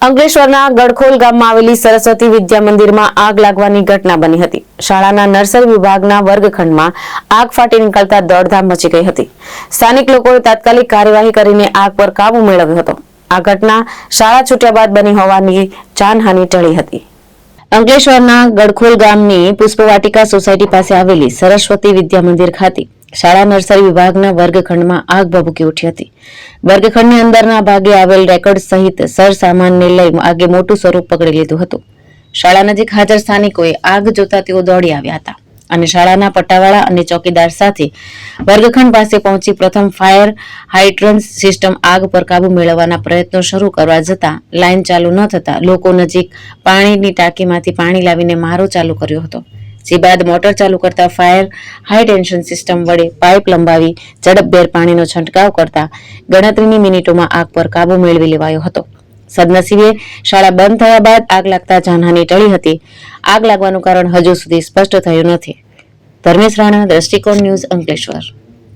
અંકલેશ્વરના ગડખોલ ગામમાં આવેલી સરસ્વતી વિદ્યા મંદિરમાં આગ લાગવાની ઘટના બની હતી. શાળાના નર્સરી વિભાગના વર્ગખંડમાં આગ ફાટી નીકળતા દોડધામ મચી ગઈ હતી. સ્થાનિક લોકોએ તાત્કાલિક કાર્યવાહી કરીને આગ પર કાબુ મેળવ્યો હતો. આ ઘટના શાળા છૂટ્યા બાદ બની હોવાની જાનહાનિ ટળી હતી. અંકલેશ્વરના ગડખોલ ગામની પુષ્પવાટિકા સોસાયટી પાસે આવેલી સરસ્વતી વિદ્યા મંદિર ખાતે શાળા નર્સરી વિભાગના વર્ગખંડમાં આગ ભભૂકી ઉઠી હતી. વર્ગખંડની અંદરના ભાગે આવેલ રેકોર્ડ સહિત સરસામાનને લઈ આગે મોટું સ્વરૂપ પકડી લીધું હતું. શાળા નજીક હાજર સ્થાનિકોએ આગ જોતા તેઓ દોડી આવ્યા હતા અને શાળાના પટ્ટાવાળા અને ચોકીદાર સાથે વર્ગખંડ પાસે પહોંચી પ્રથમ ફાયર હાઇડ્રન્સ સિસ્ટમ આગ પર કાબુ મેળવવાના પ્રયત્નો શરૂ કરવા જતા લાઇન ચાલુ ન થતા લોકો નજીક પાણીની ટાંકીમાંથી પાણી લાવીને મારો ચાલુ કર્યો હતો. જે બાદ મોટર ચાલુ કરતા ફાયર, હાઈ ટેન્શન સિસ્ટમ વડે પાઇપ લંબાવી ઝડપભેર પાણીનો છંટકાવ કરતા ગણતરીની મિનિટોમાં આગ પર કાબુ મેળવી લેવાયો હતો. સદનસીબે શાળા બંધ થયા બાદ આગ લાગતા જાનહાની ટળી હતી. આગ લાગવાનું કારણ હજુ સુધી સ્પષ્ટ થયું નથી. ધર્મેશ રાણા, દ્રષ્ટિકોણ ન્યૂઝ અંકલેશ્વર.